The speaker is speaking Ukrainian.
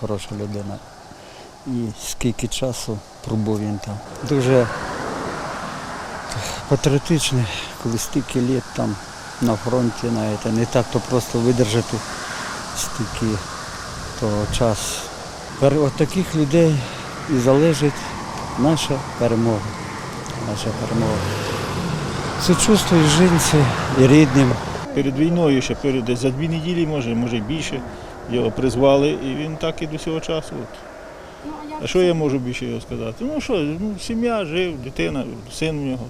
хороша людина. І скільки часу пробув він там. Дуже патріотичний, коли стільки літ там на фронті, знаєте, не так то просто видержати стільки то час. От таких людей і залежить наша перемога. Наша перемога. Сочувствую жінці і рідним. Перед війною ще перед за дві неділі, може, може більше. Його призвали, і він так і до цього часу. От. А що я можу більше його сказати? Ну що, ну, сім'я, жив, дитина, син у нього.